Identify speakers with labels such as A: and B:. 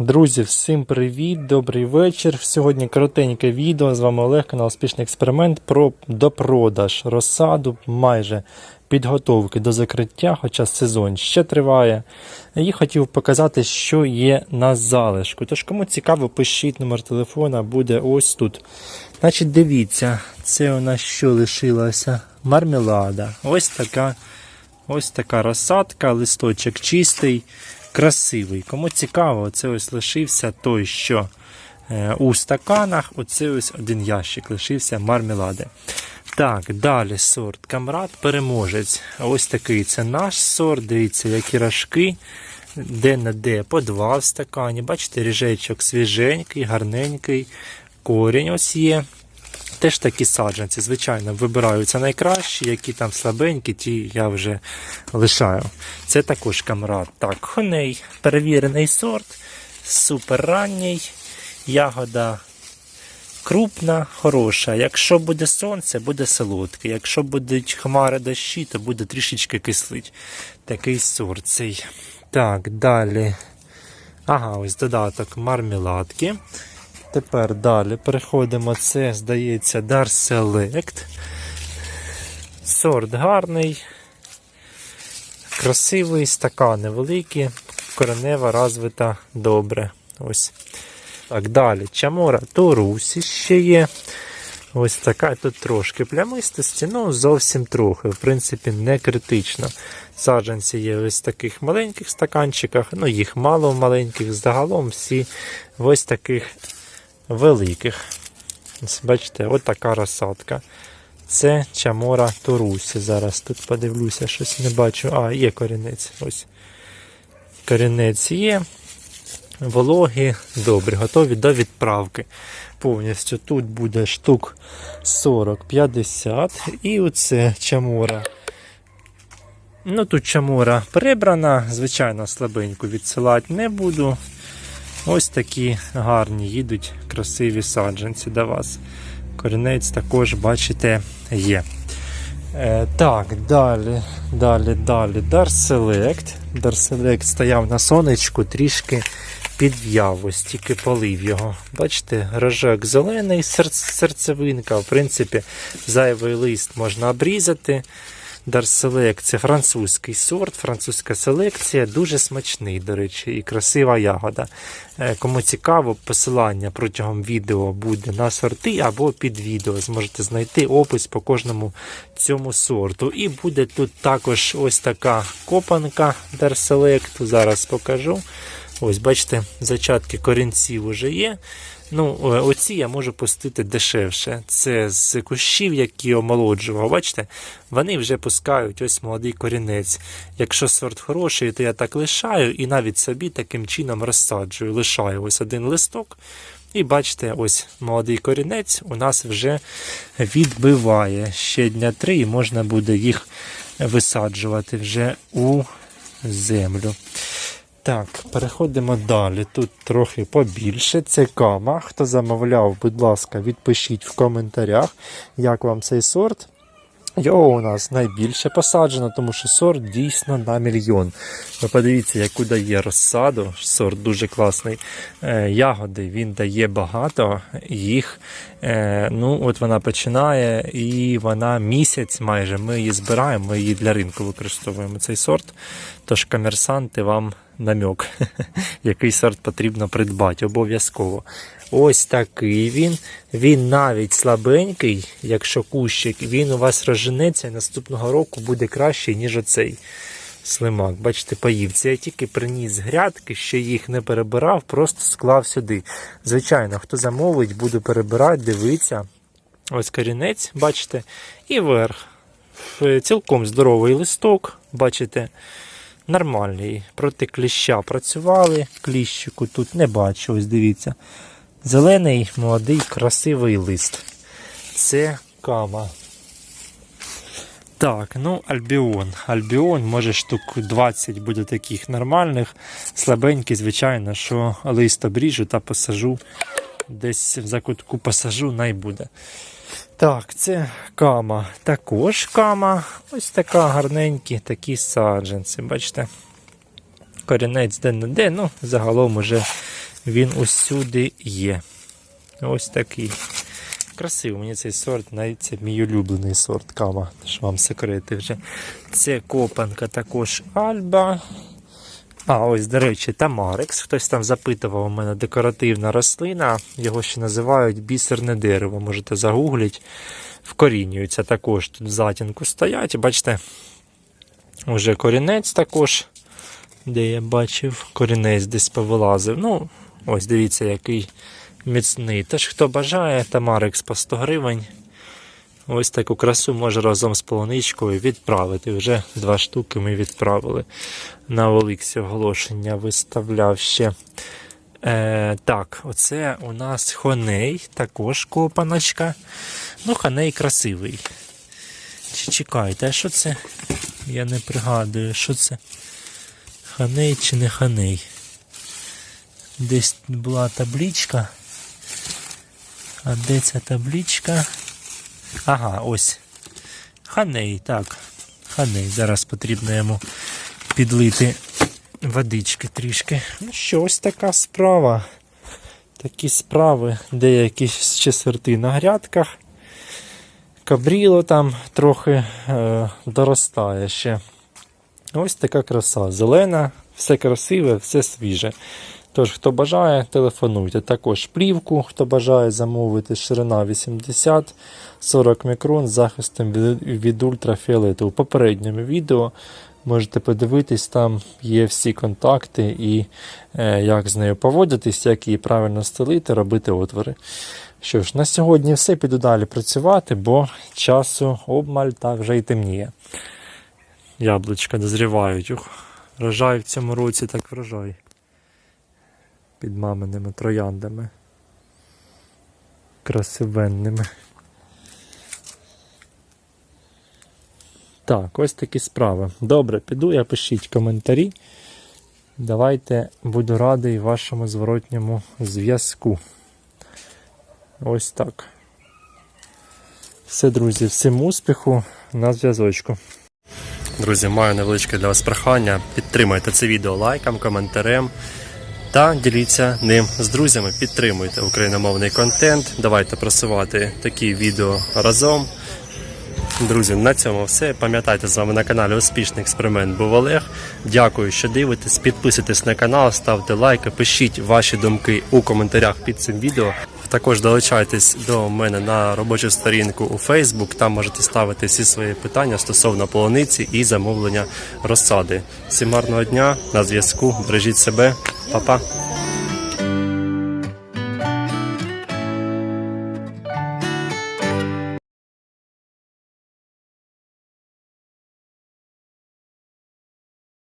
A: Друзі, всім привіт, добрий вечір. Сьогодні коротеньке відео. З вами Олег, канал Успішний експеримент про допродаж розсаду, майже підготовки до закриття, хоча сезон ще триває. І хотів показати, що є на залишку. Тож, кому цікаво, пишіть номер телефона, буде ось тут. Значить, дивіться, це у нас що лишилося? Мармелада. Ось така. Ось така розсадка, листочок чистий, красивий. Кому цікаво, це ось лишився той, що е, у стаканах, оце ось один ящик лишився мармелади. Так, далі сорт. Камрад переможець. Ось такий це наш сорт. Дивіться, які рожки. Де на де по два в стакані. Бачите, ріжечок свіженький, гарненький. Корінь ось є. Теж такі саджанці, звичайно, вибираються найкращі, які там слабенькі, ті я вже лишаю. Це також камрад. Так, хоней, перевірений сорт, супер ранній, ягода крупна, хороша. Якщо буде сонце, буде солодкий. Якщо будуть хмари дощі, то буде трішечки кислить. Такий сорт цей. Так, далі. Ага, ось додаток мармеладки. Тепер далі переходимо. Це, здається, Dar Select. Сорт гарний, красивий, стакани великі, коренева розвита добре. Ось. Так, далі. Чамора Торусі ще є. Ось така тут трошки плямистості, ну зовсім трохи, в принципі, не критично. Саджанці є ось в таких маленьких стаканчиках, ну їх мало в маленьких, загалом всі в ось таких великих. Бачите, от така розсадка. Це чамора Торусі. Зараз тут подивлюся, щось не бачу. А, є корінець. Ось. Корінець є. Вологі, добрі, готові до відправки. Повністю тут буде штук 40-50. І оце чамора. Ну, тут чамора прибрана, звичайно, слабеньку відсилати не буду. Ось такі гарні їдуть красиві саджанці до вас. Корінець також, бачите, є. Е, так, далі, далі, далі. Dar Select стояв на сонечку, трішки підв'яв, ось тільки полив його. Бачите, рожок зелений, серцевинка. В принципі, зайвий лист можна обрізати. Це французький сорт, французька селекція, дуже смачний, до речі, і красива ягода. Е, Кому цікаво, посилання протягом відео буде на сорти або під відео. Зможете знайти опис по кожному цьому сорту. І буде тут також ось така копанка Select. Зараз покажу. Ось, бачите, зачатки корінців вже є. Ну, е, оці я можу пустити дешевше. Це з кущів, які омолоджував. Бачите, вони вже пускають ось молодий корінець. Якщо сорт хороший, то я так лишаю і навіть собі таким чином розсаджую. Лишаю ось один листок. І бачите, ось молодий корінець у нас вже відбиває ще дня три, і можна буде їх висаджувати вже у землю. Так, переходимо далі. Тут трохи побільше. Це кама. Хто замовляв, будь ласка, відпишіть в коментарях, як вам цей сорт. Його у нас найбільше посаджено, тому що сорт дійсно на мільйон. Ви подивіться, яку дає розсаду. Сорт дуже класний. Е, ягоди він дає багато. Їх е, ну от вона починає і вона місяць майже. Ми її збираємо, ми її для ринку використовуємо цей сорт. Тож комерсанти вам намек, який сорт потрібно придбати обов'язково. Ось такий він. Він навіть слабенький, якщо кущик, він у вас розженеться і наступного року буде кращий, ніж оцей слимак. Бачите, поїв. Це я тільки приніс грядки, ще їх не перебирав, просто склав сюди. Звичайно, хто замовить, буду перебирати, дивитися. Ось корінець, бачите, і верх. Е, Цілком здоровий листок, бачите. Нормальний. Проти кліща працювали. Кліщику тут не бачу, ось дивіться. Зелений, молодий, красивий лист. Це кама. Так, ну Альбіон. Альбіон, може штук 20 буде таких нормальних. Слабенький, звичайно, що лист обріжу та посажу. Десь в закутку посажу, най буде. Так, це кама. Також кама. Ось така гарненькі такі саджанці. Бачите? Корінець де не де, ну, загалом уже він усюди є. Ось такий. Красивий мені цей сорт, навіть це мій улюблений сорт кама, що вам секрети вже. Це копанка також Альба. А, ось, до речі, Тамарекс. Хтось там запитував у мене декоративна рослина. Його ще називають бісерне дерево. Можете загугліть. Вкорінюються також тут в затінку стоять. Бачите, вже корінець також, де я бачив, корінець десь повилазив. Ну, ось дивіться, який міцний. Тож, хто бажає, Тамарекс по 100 гривень. Ось таку красу може разом з полуничкою відправити. Вже два штуки ми відправили. На Олексі оголошення виставляв ще. Е, так, оце у нас хоней, також копаночка. Ну, хоней красивий. Чи чекайте, а що це? Я не пригадую, що це? Ханей чи не ханей? Десь була табличка. А де ця табличка? Ага, ось. Ханей, так. Ханей. Зараз потрібно йому підлити водички трішки. Ну що, ось така справа. Такі справи, деякі сорти на грядках. Кабріло там трохи е, доростає ще. Ось така краса. Зелена, все красиве, все свіже. Тож, хто бажає, телефонуйте. Також плівку, хто бажає замовити, ширина 80 40 мікрон з захистом від, ультрафіолету. У попередньому відео можете подивитись, там є всі контакти і е, як з нею поводитись, як її правильно стелити, робити отвори. Що ж, на сьогодні все. Піду далі працювати, бо часу обмаль так вже і темніє. Яблучка дозрівають. Ух, врожай в цьому році так врожай. Під маминими трояндами. Красивенними. Так, ось такі справи. Добре, піду я пишіть коментарі. Давайте буду радий вашому зворотньому зв'язку. Ось так. Все, друзі, всім успіху на зв'язочку. Друзі, маю невеличке для вас прохання. Підтримайте це відео лайком, коментарем та діліться ним з друзями. Підтримуйте україномовний контент. Давайте просувати такі відео разом. Друзі, на цьому все. Пам'ятайте, з вами на каналі Успішний експеримент був Олег. Дякую, що дивитесь. Підписуйтесь на канал, ставте лайки, пишіть ваші думки у коментарях під цим відео. Також долучайтесь до мене на робочу сторінку у Facebook. Там можете ставити всі свої питання стосовно полуниці і замовлення розсади. Всім гарного дня на зв'язку. Бережіть себе, 宝宝